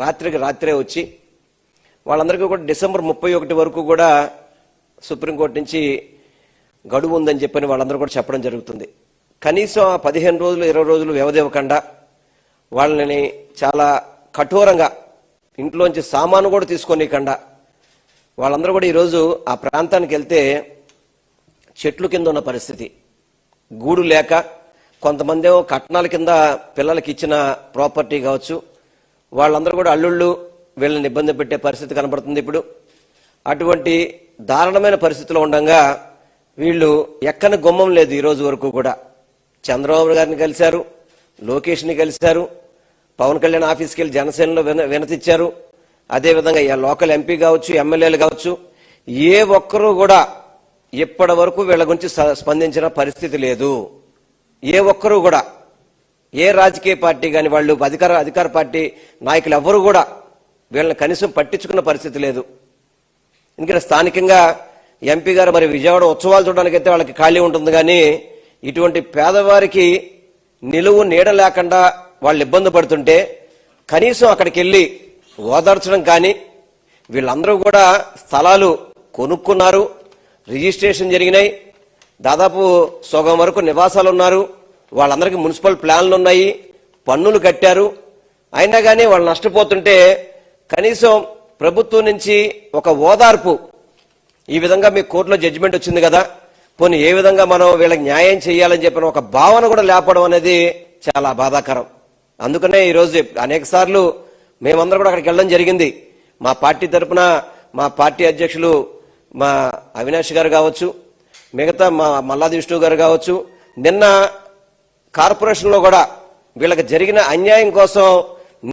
రాత్రికి రాత్రే వచ్చి వాళ్ళందరికీ కూడా డిసెంబర్ ముప్పై ఒకటి వరకు కూడా సుప్రీంకోర్టు నుంచి గడువు ఉందని చెప్పని వాళ్ళందరూ కూడా చెప్పడం జరుగుతుంది. కనీసం ఆ పదిహేను రోజులు ఇరవై రోజులు వ్యవధి ఇవ్వకుండా వాళ్ళని చాలా కఠోరంగా ఇంట్లోంచి సామాను కూడా తీసుకోనీయకుండా వాళ్ళందరూ కూడా ఈరోజు ఆ ప్రాంతానికి వెళ్తే చెట్లు కింద ఉన్న పరిస్థితి. గూడు లేక కొంతమంది ఏమో కట్నాల కింద పిల్లలకి ఇచ్చిన ప్రాపర్టీ కావచ్చు వాళ్ళందరూ కూడా అల్లుళ్ళు వీళ్ళని ఇబ్బంది పెట్టే పరిస్థితి కనబడుతుంది ఇప్పుడు. అటువంటి దారుణమైన పరిస్థితిలో ఉండగా వీళ్ళు ఎక్కని గుమ్మం లేదు ఈ రోజు వరకు కూడా. చంద్రబాబు గారిని కలిశారు లోకేష్ని కలిశారు పవన్ కళ్యాణ్ ఆఫీస్కి వెళ్ళి జనసేనలో విన వినతిచ్చారు. అదేవిధంగా లోకల్ ఎంపీ కావచ్చు ఎమ్మెల్యేలు కావచ్చు ఏ ఒక్కరూ కూడా ఇప్పటి వరకు వీళ్ళ గురించి స్పందించిన పరిస్థితి లేదు. ఏ ఒక్కరూ కూడా. ఏ రాజకీయ పార్టీ కానీ వాళ్ళు అధికార అధికార పార్టీ నాయకులు ఎవరు కూడా వీళ్ళని కనీసం పట్టించుకున్న పరిస్థితి లేదు. ఎందుకంటే స్థానికంగా ఎంపీ గారు మరి విజయవాడ ఉత్సవాలు చూడడానికి అయితే వాళ్ళకి ఖాళీ ఉంటుంది కానీ ఇటువంటి పేదవారికి నిలువు నీడ లేకుండా వాళ్ళు ఇబ్బంది పడుతుంటే కనీసం అక్కడికి వెళ్ళి ఓదార్చడం కానీ వీళ్ళందరూ కూడా స్థలాలు కొనుక్కున్నారు. రిజిస్ట్రేషన్ జరిగినాయి. దాదాపు సగం వరకు నివాసాలు ఉన్నారు వాళ్ళందరికీ మున్సిపల్ ప్లాన్లు ఉన్నాయి పన్నులు కట్టారు. అయినా కానీ వాళ్ళు నష్టపోతుంటే కనీసం ప్రభుత్వం నుంచి ఒక ఓదార్పు. ఈ విధంగా మీ కోర్టులో జడ్జిమెంట్ వచ్చింది కదా. పోనీ ఏ విధంగా మనం వీళ్ళకి న్యాయం చేయాలని చెప్పిన ఒక భావన కూడా లేపడం అనేది చాలా బాధాకరం. అందుకనే ఈరోజు అనేక సార్లు మేమందరం కూడా అక్కడికి వెళ్ళడం జరిగింది. మా పార్టీ తరపున మా పార్టీ అధ్యక్షులు మా అవినాష్ గారు కావచ్చు మిగతా మా మల్లాది విష్ణు గారు కావచ్చు నిన్న కార్పొరేషన్లో కూడా వీళ్ళకి జరిగిన అన్యాయం కోసం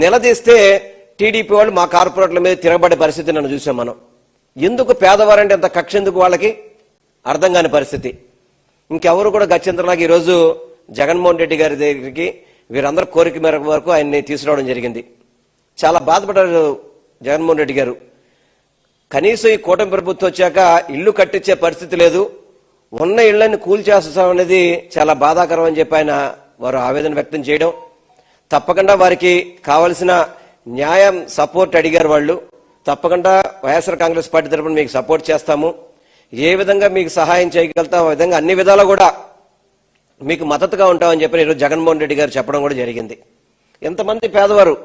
నిలదీస్తే టీడీపీ వాళ్ళు మా కార్పొరేట్ల మీద తిరగబడే పరిస్థితి నన్ను చూసాం మనం. ఎందుకు పేదవారంటే ఇంత కక్ష ఎందుకు వాళ్ళకి? అర్థం కాని పరిస్థితి. ఇంకెవరు కూడా గత్యంతరలాగా ఈరోజు జగన్మోహన్ రెడ్డి గారి దగ్గరికి వీరందరి కోరిక మేరకు వరకు ఆయన్ని తీసుకురావడం జరిగింది. చాలా బాధపడ్డారు జగన్మోహన్ రెడ్డి గారు. కనీసం ఈ కూటమి ప్రభుత్వం వచ్చాక ఇల్లు కట్టించే పరిస్థితి లేదు. ఉన్న ఇళ్ళను కూల్చేస్తాం అనేది చాలా బాధాకరం అని చెప్పి ఆయన వారు ఆవేదన వ్యక్తం చేయడం. తప్పకుండా వారికి కావలసిన న్యాయం సపోర్ట్ అడిగారు వాళ్ళు. తప్పకుండా వైఎస్ఆర్ కాంగ్రెస్ పార్టీ తరఫున మీకు సపోర్ట్ చేస్తాము. ఏ విధంగా మీకు సహాయం చేయగలుగుతాం ఆ విధంగా అన్ని విధాలు కూడా మీకు మద్దతుగా ఉంటామని చెప్పి ఈరోజు జగన్మోహన్ రెడ్డి గారు చెప్పడం కూడా జరిగింది. ఎంతమంది పేదవారు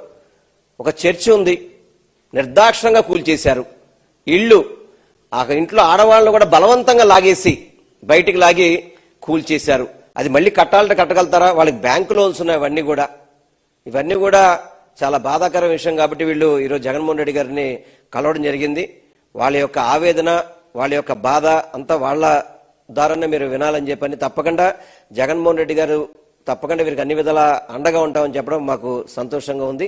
ఒక చర్చి ఉంది నిర్దాక్షిణంగా కూల్చేశారు ఇళ్ళు ఆ ఇంట్లో ఆడవాళ్ళను కూడా బలవంతంగా లాగేసి బయటికి లాగి కూల్చేశారు అది మళ్ళీ కట్టాలంటే కట్టగలుగుతారా? వాళ్ళకి బ్యాంకు లోన్స్ ఉన్నాయి అవన్నీ కూడా. ఇవన్నీ కూడా చాలా బాధాకర విషయం కాబట్టి వీళ్ళు ఈరోజు జగన్మోహన్ రెడ్డి గారిని కలవడం జరిగింది. వాళ్ళ యొక్క ఆవేదన వాళ్ళ యొక్క బాధ అంతా వాళ్ళ ద్వారానే మీరు వినాలని చెప్పని తప్పకుండా జగన్మోహన్ రెడ్డి గారు తప్పకుండా వీరికి అన్ని విధాలా అండగా ఉంటామని చెప్పడం మాకు సంతోషంగా ఉంది.